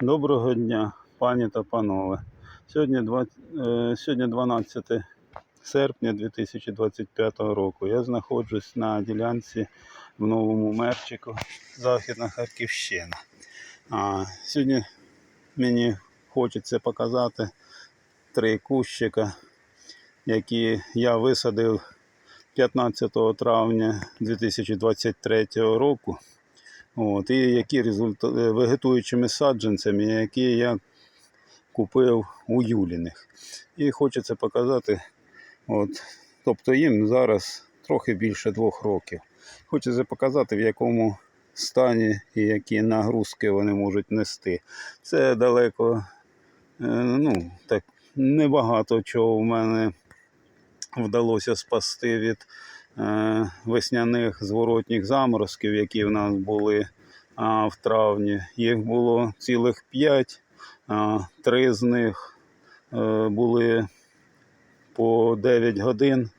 Доброго дня, пані та панове. Сьогодні, два- е, сьогодні 12 серпня 2025 року. Я знаходжусь на ділянці в Новому Мерчику, Західна Харківщина. А, сьогодні мені хочеться показати три кущика, які я висадив 15 травня 2023 року. От, і які результа... е, вегетуючими саджанцями, які я купив у Юліних. І хочеться показати, от, тобто їм зараз трохи більше двох років. Хочеться показати, в якому стані і які нагрузки вони можуть нести. Це далеко, е, ну, так, небагато чого в мене вдалося спасти від весняних зворотніх заморозків, які в нас були в травні. Їх було цілих п'ять, три з них е, були по 9 годин.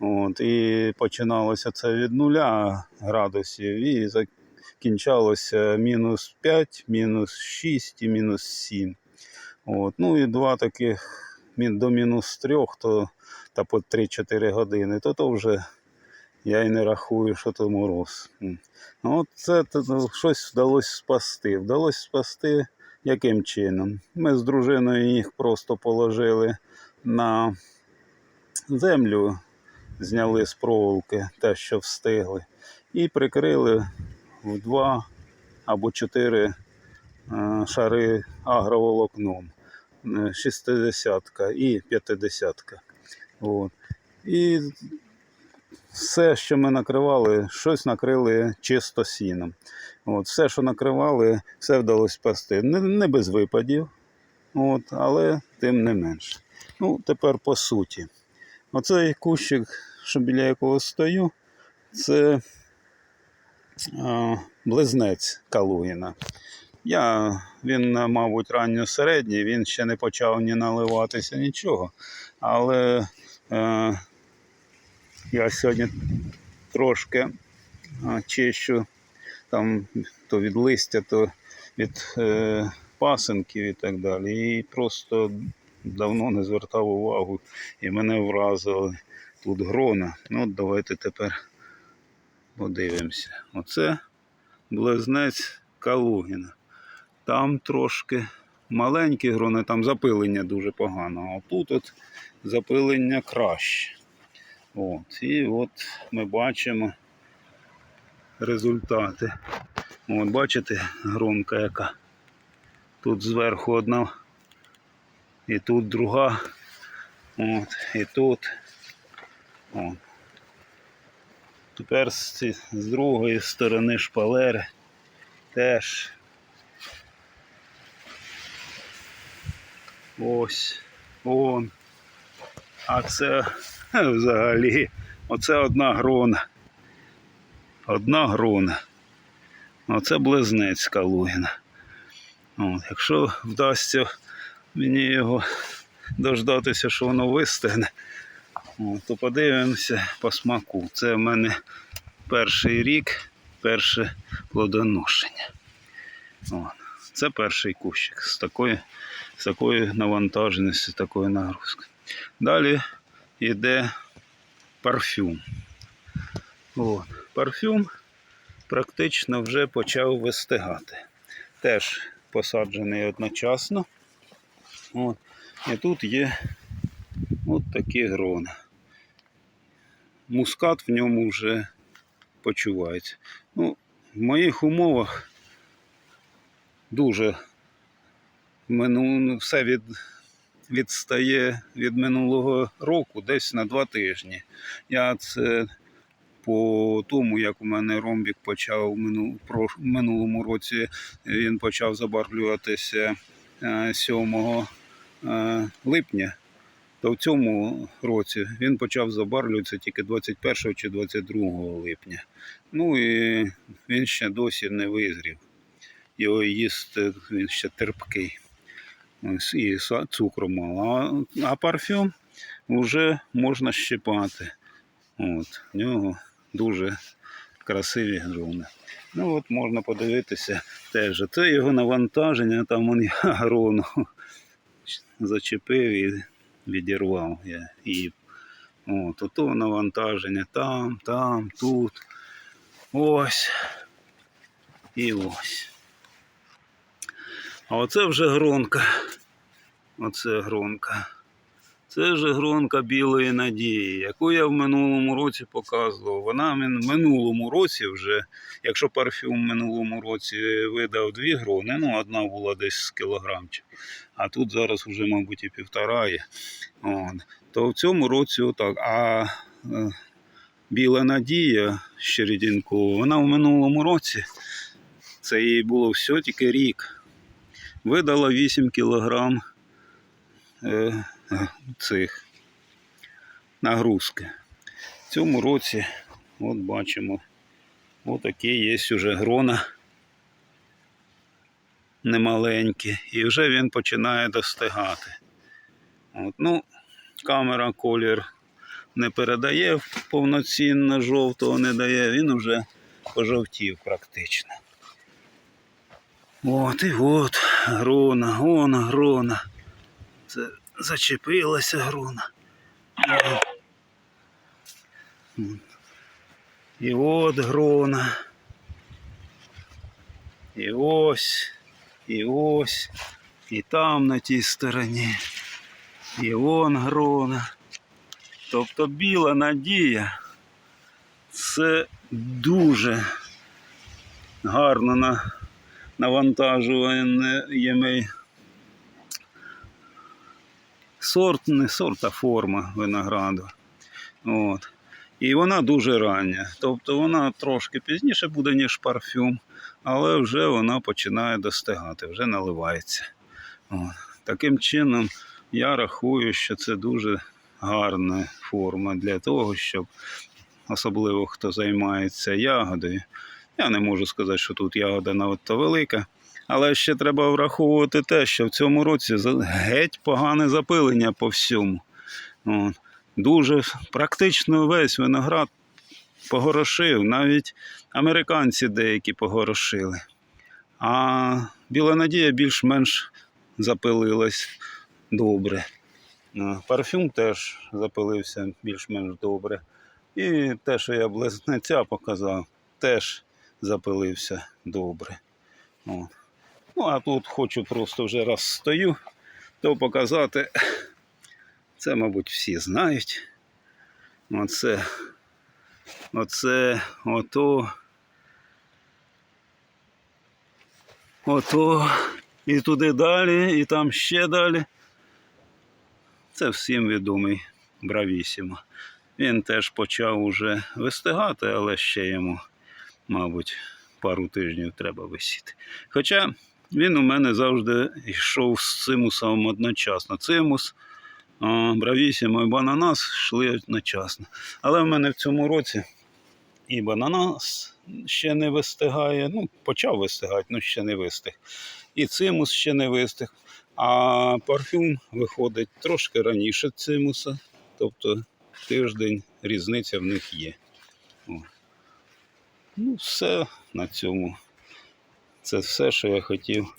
От, і починалося це від нуля градусів і закінчалося мінус 5, мінус 6 і мінус 7. От, ну і два таких до мінус 3, то та по 3-4 години, то то вже я і не рахую, що то мороз. Ну, це то, щось вдалося спасти. Вдалося спасти яким чином? Ми з дружиною їх просто положили на землю, зняли з проволоки те, що встигли, і прикрили в два або чотири е, шари агроволокном. Е, 60 і 50. От. І все, що ми накривали, щось накрили чисто сіном. От. Все, що накривали, все вдалося спасти. Не, не без випадів, от, але тим не менше. Ну, тепер по суті. Оцей кущик, що біля якого стою, це а, близнець Калугіна. Я, він, мабуть, ранньосередній, він ще не почав ні наливатися, нічого. Але я сьогодні трошки е, чищу там то від листя, то від е, пасенків і так далі. І просто давно не звертав увагу і мене вразили тут грона. Ну, от давайте тепер подивимося. Оце близнець Калугіна. Там трошки маленькі грони, там запилення дуже погано, а тут от запилення краще. От, і от ми бачимо результати. От бачите, гронка яка. Тут зверху одна, і тут друга. От, і тут. От. Тепер з, з другої сторони шпалери теж Ось, он. А це взагалі, оце одна грона. Одна грона. Оце близнець Калугіна. От, якщо вдасться мені його дождатися, що воно вистигне, от, то подивимося по смаку. Це в мене перший рік, перше плодоношення. От. Це перший кущик з такою, з такою навантаженістю, з такою нагрузкою. Далі йде парфюм. От. Парфюм практично вже почав вистигати. Теж посаджений одночасно. От. І тут є от такі грони. Мускат в ньому вже почувається. Ну, в моїх умовах дуже мину, все від, відстає від минулого року десь на два тижні. Я це по тому, як у мене ромбік почав в мину, минулому році, він почав забарвлюватися е, 7 е, липня. То в цьому році він почав забарвлюватися тільки 21 чи 22 липня. Ну і він ще досі не визрів його їсти він ще терпкий. Ось, і цукру мало. А, а парфюм вже можна щипати. От, в нього дуже красиві грони. Ну от можна подивитися теж. Це його навантаження, там він грону зачепив і відірвав я її. От, ото навантаження там, там, тут. Ось. І ось. А оце вже гронка. Оце гронка. Це вже гронка білої надії, яку я в минулому році показував. Вона в минулому році вже, якщо парфюм в минулому році видав дві грони, ну одна була десь з кілограмчик, а тут зараз вже, мабуть, і півтора є. От. То в цьому році отак. А е, біла надія Щередінкова, вона в минулому році, це їй було все тільки рік. Видала 8 кілограм е, цих нагрузки. В цьому році, от бачимо, отакі є вже грона немаленькі, і вже він починає достигати. От, ну, камера колір не передає повноцінно жовтого не дає, він вже пожовтів практично. От і от грона, гона, грона. Це зачепилася грона. І от грона. І ось, і ось, і там на тій стороні. І вон грона. Тобто біла надія це дуже гарно на, навантажує сорт, не сорт, а форма винограду. От. І вона дуже рання. Тобто вона трошки пізніше буде, ніж парфюм, але вже вона починає достигати, вже наливається. От. Таким чином, я рахую, що це дуже гарна форма для того, щоб особливо хто займається ягодою. Я не можу сказати, що тут ягода надто велика. Але ще треба враховувати те, що в цьому році геть погане запилення по всьому. Дуже практично весь виноград погорошив, навіть американці деякі погорошили. А Біла Надія більш-менш запилилась добре. Парфюм теж запилився більш-менш добре. І те, що я близнеця показав, теж запилився добре. От. Ну, а тут хочу просто вже раз стою, то показати. Це, мабуть, всі знають. Оце, оце, ото. Ото. І туди далі, і там ще далі. Це всім відомий Бравісімо. Він теж почав уже вистигати, але ще йому, мабуть, пару тижнів треба висіти. Хоча він у мене завжди йшов з цимусом одночасно. Цимус, бравісімо і бананас йшли одночасно. Але в мене в цьому році і бананас ще не вистигає. Ну, почав вистигати, але ще не вистиг. І цимус ще не вистиг. А парфюм виходить трошки раніше цимуса. Тобто тиждень різниця в них є. Ну, все на цьому. Це все, що я хотів